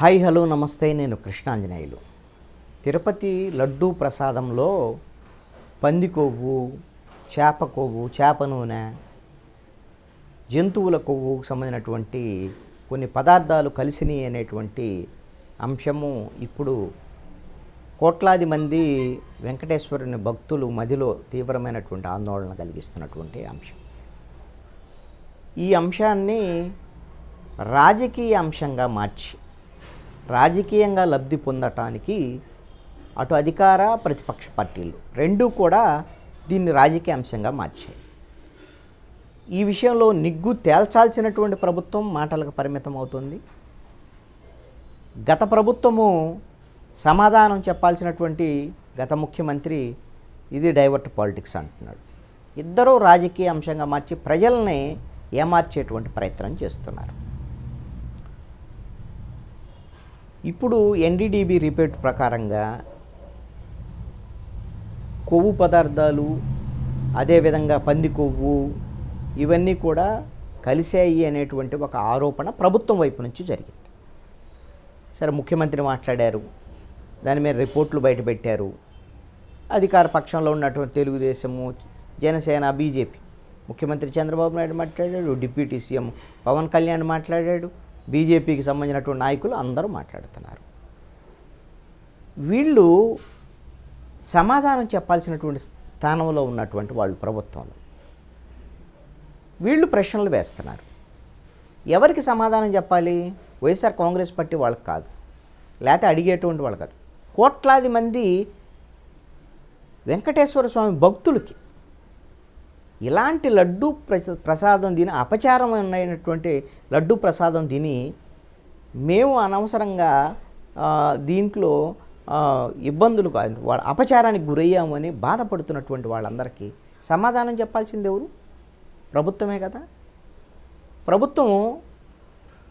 Hi hello నమస్తే నేను కృష్ణాంజనేయులు. తిరుపతి లడ్డూ ప్రసాదంలో పంది కొవ్వు చేప కొవ్వు చేప నూనె జంతువుల కొవ్వుకు సంబంధించినటువంటి కొన్ని పదార్థాలు కలిసినాయి అనేటువంటి అంశము ఇప్పుడు కోట్లాది మంది వెంకటేశ్వరుని భక్తులు మదిలో తీవ్రమైనటువంటి ఆందోళన కలిగిస్తున్నటువంటి అంశం. ఈ అంశాన్ని రాజకీయ అంశంగా మార్చి రాజకీయంగా లబ్ధి పొందటానికి అటు అధికార ప్రతిపక్ష పార్టీలు రెండూ కూడా దీన్ని రాజకీయ అంశంగా మార్చాయి. ఈ విషయంలో నిగ్గు తేల్చాల్సినటువంటి ప్రభుత్వం మాటలకు పరిమితం అవుతుంది. గత ప్రభుత్వము సమాధానం చెప్పాల్సినటువంటి గత ముఖ్యమంత్రి ఇది డైవర్ట్ పాలిటిక్స్ అంటున్నాడు. ఇద్దరూ రాజకీయ అంశంగా మార్చి ప్రజల్ని ఏమార్చేటువంటి ప్రయత్నం చేస్తున్నారు. ఇప్పుడు ఎన్డీడీబీ రిపోర్ట్ ప్రకారంగా కొవ్వు పదార్థాలు అదేవిధంగా పంది కొవ్వు ఇవన్నీ కూడా కలిసాయి అనేటువంటి ఒక ఆరోపణ ప్రభుత్వం వైపు నుంచి జరిగింది. సరే ముఖ్యమంత్రి మాట్లాడారు దాని మీద రిపోర్ట్లు బయటపెట్టారు అధికార పక్షంలో ఉన్నటువంటి తెలుగుదేశము జనసేన బీజేపీ. ముఖ్యమంత్రి చంద్రబాబు నాయుడు మాట్లాడాడు డిప్యూటీ సీఎం పవన్ కళ్యాణ్ మాట్లాడాడు బీజేపీకి సంబంధించినటువంటి నాయకులు అందరూ మాట్లాడుతున్నారు. వీళ్ళు సమాధానం చెప్పాల్సినటువంటి స్థానంలో ఉన్నటువంటి వాళ్ళు ప్రభుత్వంలో. వీళ్ళు ప్రశ్నలు వేస్తున్నారు. ఎవరికి సమాధానం చెప్పాలి? వైఎస్ఆర్ కాంగ్రెస్ పార్టీ వాళ్ళకి కాదు. లేకపోతే అడిగేటువంటి వాళ్ళు కాదు. కోట్లాది మంది వెంకటేశ్వర స్వామి భక్తులకి ఇలాంటి లడ్డు ప్రస ప్రసాదం తిని అపచారమైనటువంటి లడ్డు ప్రసాదం తిని మేము అనవసరంగా దీంట్లో ఇబ్బందులు కాదు వాళ్ళ అపచారానికి గురయ్యామని బాధపడుతున్నటువంటి వాళ్ళందరికీ సమాధానం చెప్పాల్సింది ఎవరు? ప్రభుత్వమే కదా. ప్రభుత్వం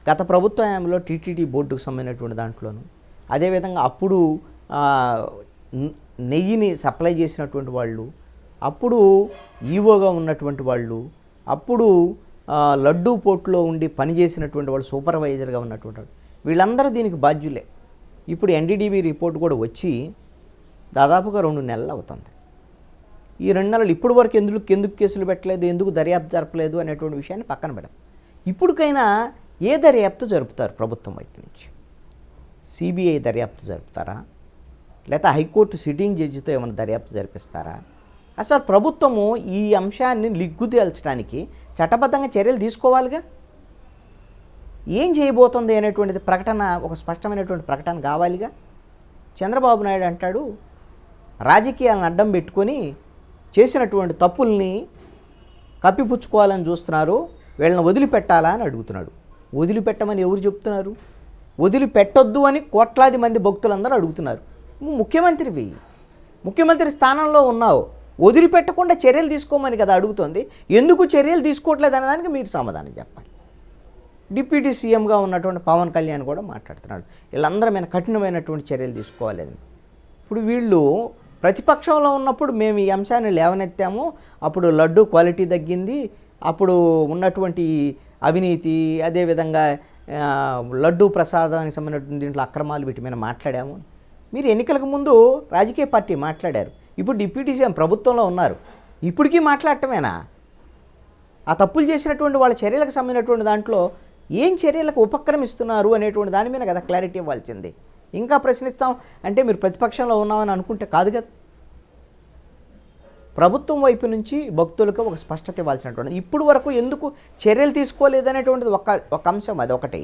గత ప్రభుత్వ హయాంలో టీటీడీ బోర్డుకు సంబంధించినటువంటి దాంట్లోను అదేవిధంగా అప్పుడు నెయ్యిని సప్లై చేసినటువంటి వాళ్ళు అప్పుడు ఈవోగా ఉన్నటువంటి వాళ్ళు అప్పుడు లడ్డూ పోర్ట్లో ఉండి పనిచేసినటువంటి వాళ్ళు సూపర్వైజర్గా ఉన్నటువంటి వాళ్ళు. వీళ్ళందరూ దీనికి బాధ్యులే. ఇప్పుడు ఎన్డీడీబీ రిపోర్ట్ కూడా వచ్చి దాదాపుగా రెండు నెలలు అవుతుంది. ఈ రెండు నెలలు ఇప్పుడు వరకు ఎందుకు ఎందుకు కేసులు పెట్టలేదు ఎందుకు దర్యాప్తు జరపలేదు అనేటువంటి విషయాన్ని పక్కన పెడదాం. ఇప్పటికైనా ఏ దర్యాప్తు జరుపుతారు ప్రభుత్వం వైపు నుంచి? సిబిఐ దర్యాప్తు జరుపుతారా? లేకపోతే హైకోర్టు సిట్టింగ్ జడ్జితో ఏమైనా దర్యాప్తు జరిపిస్తారా? అసలు ప్రభుత్వము ఈ అంశాన్ని లిగ్గుదేల్చడానికి చట్టబద్ధంగా చర్యలు తీసుకోవాలిగా? ఏం చేయబోతుంది అనేటువంటిది ప్రకటన ఒక స్పష్టమైనటువంటి ప్రకటన కావాలిగా? చంద్రబాబు నాయుడు అంటాడు రాజకీయాలను అడ్డం పెట్టుకొని చేసినటువంటి తప్పుల్ని కప్పిపుచ్చుకోవాలని చూస్తున్నారు వీళ్ళని వదిలిపెట్టాలా అని అడుగుతున్నాడు. వదిలిపెట్టమని ఎవరు చెప్తున్నారు? వదిలిపెట్టొద్దు అని కోట్లాది మంది భక్తులందరూ అడుగుతున్నారు. నువ్వు ముఖ్యమంత్రివి ముఖ్యమంత్రి స్థానంలో ఉన్నావు. వదిలిపెట్టకుండా చర్యలు తీసుకోమని కదా అడుగుతోంది. ఎందుకు చర్యలు తీసుకోవట్లేదు అనే దానికి మీరు సమాధానం చెప్పాలి. డిప్యూటీ సీఎంగా ఉన్నటువంటి పవన్ కళ్యాణ్ కూడా మాట్లాడుతున్నాడు. వీళ్ళందరూ మీద కఠినమైనటువంటి చర్యలు తీసుకోవాలి ఇప్పుడు వీళ్ళు ప్రతిపక్షంలో ఉన్నప్పుడు మేము ఈ అంశాన్ని లేవనెత్తాము. అప్పుడు లడ్డు క్వాలిటీ తగ్గింది. అప్పుడు ఉన్నటువంటి అవినీతి అదేవిధంగా లడ్డు ప్రసాదానికి సంబంధించిన దీంట్లో అక్రమాలు వీటి మీద మాట్లాడాము. మీరు ఎన్నికలకు ముందు రాజకీయ పార్టీ మాట్లాడారు. ఇప్పుడు డిప్యూటీ సీఎం ప్రభుత్వంలో ఉన్నారు. ఇప్పటికీ మాట్లాడటమేనా? ఆ తప్పులు చేసినటువంటి వాళ్ళ చర్యలకు సంబంధించినటువంటి దాంట్లో ఏం చర్యలకు ఉపక్రమిస్తున్నారు అనేటువంటి దాని మీద కదా క్లారిటీ ఇవ్వాల్సింది. ఇంకా ప్రశ్నిస్తాం. అంటే మీరు ప్రతిపక్షంలో ఉన్నామని అనుకుంటే కాదు కదా. ప్రభుత్వం వైపు నుంచి భక్తులకు ఒక స్పష్టత ఇవ్వాల్సినటువంటి ఇప్పుడు వరకు ఎందుకు చర్యలు తీసుకోలేదనేటువంటిది ఒక ఒక అంశం అది ఒకటి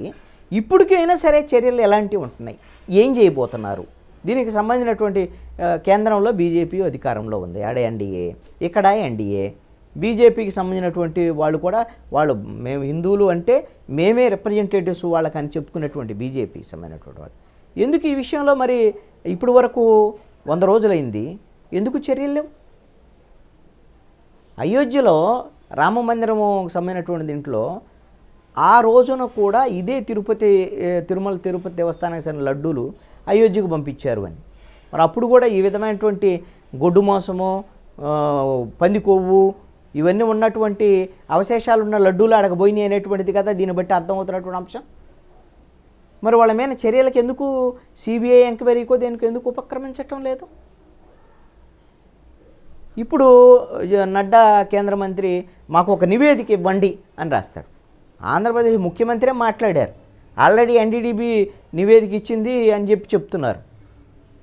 ఇప్పటికైనా సరే చర్యలు ఎలాంటివి ఉంటున్నాయి? ఏం చేయబోతున్నారు? దీనికి సంబంధించినటువంటి కేంద్రంలో బీజేపీ అధికారంలో ఉంది. ఆడ ఎన్డీఏ ఇక్కడ ఎన్డీఏ బీజేపీకి సంబంధించినటువంటి వాళ్ళు కూడా వాళ్ళు మేము హిందువులు అంటే మేమే రిప్రజెంటేటివ్స్ వాళ్ళకని చెప్పుకున్నటువంటి బీజేపీకి సంబంధించినటువంటి వాళ్ళు. ఎందుకు ఈ విషయంలో మరి ఇప్పుడు వరకు వంద రోజులైంది? ఎందుకు చర్యలు లేవు? అయోధ్యలో రామ మందిరము సంబంధించినటువంటి దీంట్లో ఆ రోజున కూడా ఇదే తిరుపతి తిరుమల తిరుపతి దేవస్థానానికి చెందిన లడ్డూలు అయోధ్యకు పంపించారు అని. మరి అప్పుడు కూడా ఈ విధమైనటువంటి గొడ్డు మోసము పంది కొవ్వు ఇవన్నీ ఉన్నటువంటి అవశేషాలు ఉన్న లడ్డూలు ఆడకపోయినాయి అనేటువంటిది కదా దీన్ని బట్టి అర్థమవుతున్నటువంటి అంశం. మరి వాళ్ళ మీద చర్యలకు ఎందుకు సిబిఐ ఎంక్వైరీకో దేనికి ఎందుకు ఉపక్రమించటం లేదు? ఇప్పుడు నడ్డా కేంద్ర మంత్రి మాకు ఒక నివేదిక ఇవ్వండి అని రాస్తాడు. ఆంధ్రప్రదేశ్ ముఖ్యమంత్రే మాట్లాడారు. ఆల్రెడీ ఎన్డీడీబీ నివేదిక ఇచ్చింది అని చెప్పి చెప్తున్నారు.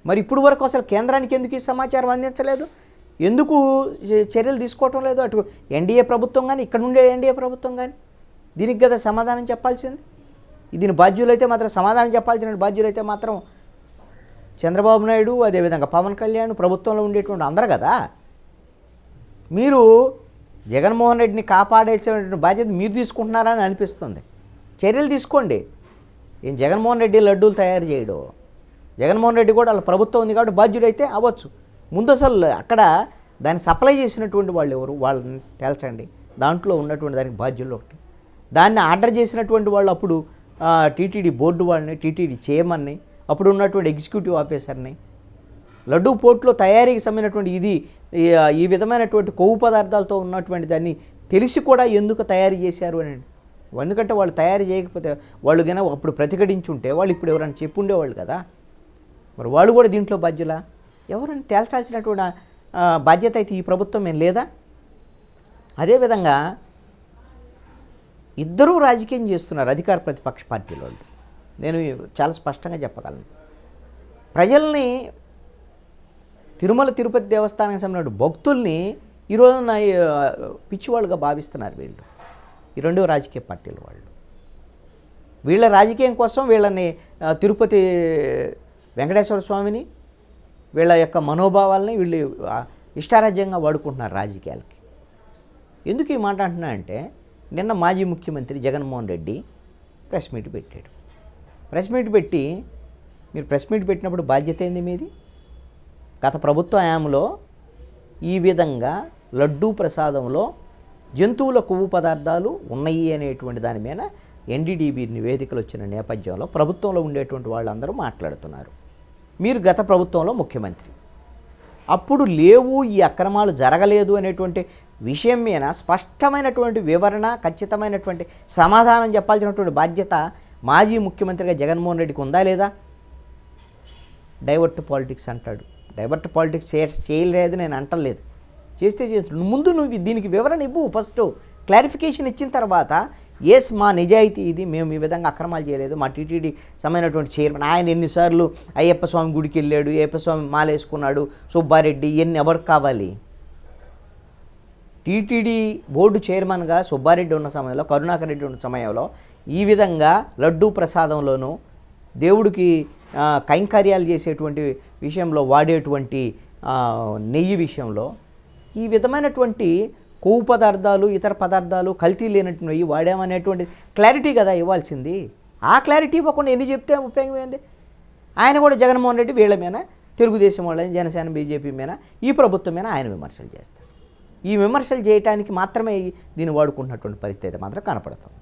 మరి ఇప్పుడు వరకు అసలు కేంద్రానికి ఎందుకు ఈ సమాచారం అందించలేదు? ఎందుకు చర్యలు తీసుకోవటం లేదు? అటు ఎన్డీఏ ప్రభుత్వం కానీ ఇక్కడ ఉండే ఎన్డీఏ ప్రభుత్వం కానీ దీనికి కదా సమాధానం చెప్పాల్సింది? దీని బాధ్యులైతే మాత్రం సమాధానం చెప్పాల్సిన బాధ్యులైతే మాత్రం చంద్రబాబు నాయుడు అదేవిధంగా పవన్ కళ్యాణ్ ప్రభుత్వంలో ఉండేటువంటి అందరు కదా మీరు జగన్మోహన్ రెడ్డిని కాపాడేసేటువంటి బాధ్యత మీరు తీసుకుంటున్నారని అనిపిస్తుంది. చర్యలు తీసుకోండి. ఏం జగన్మోహన్ రెడ్డి లడ్డూలు తయారు చేయడు. జగన్మోహన్ రెడ్డి కూడా వాళ్ళ ప్రభుత్వం ఉంది కాబట్టి బాధ్యుడైతే అవ్వచ్చు. ముందు అసలు అక్కడ దాన్ని సప్లై చేసినటువంటి వాళ్ళు ఎవరు? వాళ్ళని తేల్చండి. దాంట్లో ఉన్నటువంటి దానికి బాధ్యులు ఒకటి. దాన్ని ఆర్డర్ చేసినటువంటి వాళ్ళు అప్పుడు టీటీడీ బోర్డు వాళ్ళని టీటీడీ చైర్మన్ని అప్పుడు ఉన్నటువంటి ఎగ్జిక్యూటివ్ ఆఫీసర్ని లడ్డూ పోట్లో తయారీకి సంబంధించినటువంటి ఇది ఈ- విధమైనటువంటి కొవ్వు పదార్థాలతో ఉన్నటువంటి దాన్ని తెలిసి కూడా ఎందుకు తయారు చేశారు అని ఎందుకంటే వాళ్ళు తయారు చేయకపోతే వాళ్ళు కనుక అప్పుడు ప్రతిఘటించుంటే వాళ్ళు ఇప్పుడు ఎవరైనా చెప్పుండేవాళ్ళు కదా. మరి వాళ్ళు కూడా దీంట్లో బాధ్యులా? ఎవరైనా తేల్చాల్సినటువంటి బాధ్యత అయితే ఈ ప్రభుత్వం ఏం లేదా? అదేవిధంగా ఇద్దరూ రాజకీయం చేస్తున్నారు అధికార ప్రతిపక్ష పార్టీల వాళ్ళు నేను చాలా స్పష్టంగా చెప్పగలను. ప్రజల్ని తిరుమల తిరుపతి దేవస్థానానికి సంబంధించిన భక్తుల్ని ఈరోజు నా పిచ్చివాళ్ళుగా భావిస్తున్నారు వీళ్ళు. ఈ రెండు రాజకీయ పార్టీల వాళ్ళు. వీళ్ళ రాజకీయం కోసం వీళ్ళని తిరుపతి వెంకటేశ్వర స్వామిని వీళ్ళ యొక్క మనోభావాలని వీళ్ళు ఇష్టారాజ్యంగా వాడుకుంటున్నారు రాజకీయాలకి. ఎందుకు ఈ మాట అంటున్నా అంటే నిన్న మాజీ ముఖ్యమంత్రి జగన్మోహన్ రెడ్డి ప్రెస్ మీట్ పెట్టాడు. ప్రెస్ మీట్ పెట్టి మీరు ప్రెస్ మీట్ పెట్టినప్పుడు బాధ్యత ఏంది మీది? గత ప్రభుత్వ హయాంలో ఈ విధంగా లడ్డూ ప్రసాదంలో జంతువుల కొవ్వు పదార్థాలు ఉన్నాయి అనేటువంటి దాని మీద ఎన్డీడీబీ నివేదికలు వచ్చిన నేపథ్యంలో ప్రభుత్వంలో ఉండేటువంటి వాళ్ళందరూ మాట్లాడుతున్నారు. మీరు గత ప్రభుత్వంలో ముఖ్యమంత్రి. అప్పుడు లేవు ఈ అక్రమాలు జరగలేదు అనేటువంటి విషయం మీద స్పష్టమైనటువంటి వివరణ ఖచ్చితమైనటువంటి సమాధానం చెప్పాల్సినటువంటి బాధ్యత మాజీ ముఖ్యమంత్రిగా జగన్మోహన్ రెడ్డికి ఉందా లేదా? డైవర్ట్ పాలిటిక్స్ అంటాడు. డైవర్ట్ పాలిటిక్స్ చే చేయలేదు నేను అంటలేదు. చేస్తే చేస్తున్నాను ముందు నువ్వు దీనికి వివరణ ఇవ్వు ఫస్ట్. క్లారిఫికేషన్ ఇచ్చిన తర్వాత ఎస్ మా నిజాయితీ ఇది మేము ఈ విధంగా అక్రమాలు చేయలేదు. మా టీటీడీ సమైనటువంటి చైర్మన్ ఆయన ఎన్నిసార్లు అయ్యప్ప స్వామి గుడికి వెళ్ళాడు అయ్యప్ప స్వామి మాలేసుకున్నాడు సుబ్బారెడ్డి ఎన్ని ఎవరికి కావాలి? టీటీడీ బోర్డు చైర్మన్గా సుబ్బారెడ్డి ఉన్న సమయంలో కరుణాకర్ రెడ్డి ఉన్న సమయంలో ఈ విధంగా లడ్డూ ప్రసాదంలోనూ దేవుడికి కైంకర్యాలు చేసేటువంటి విషయంలో వాడేటువంటి నెయ్యి విషయంలో ఈ విధమైనటువంటి కొవ్వు పదార్థాలు ఇతర పదార్థాలు కల్తీ లేనటువంటి నెయ్యి వాడామనేటువంటి క్లారిటీ కదా ఇవ్వాల్సింది. ఆ క్లారిటీ ఇవ్వకుండా ఎన్ని చెప్తే ఉపయోగం ఏంది ఆయన కూడా జగన్మోహన్ రెడ్డి వీళ్ళ మీద తెలుగుదేశం వాళ్ళ జనసేన బీజేపీ మీద ఈ ప్రభుత్వం మీద ఆయన విమర్శలు చేస్తారు. ఈ విమర్శలు చేయటానికి మాత్రమే దీన్ని వాడుకుంటున్నటువంటి పరిస్థితి అయితే మాత్రం కనపడుతుంది.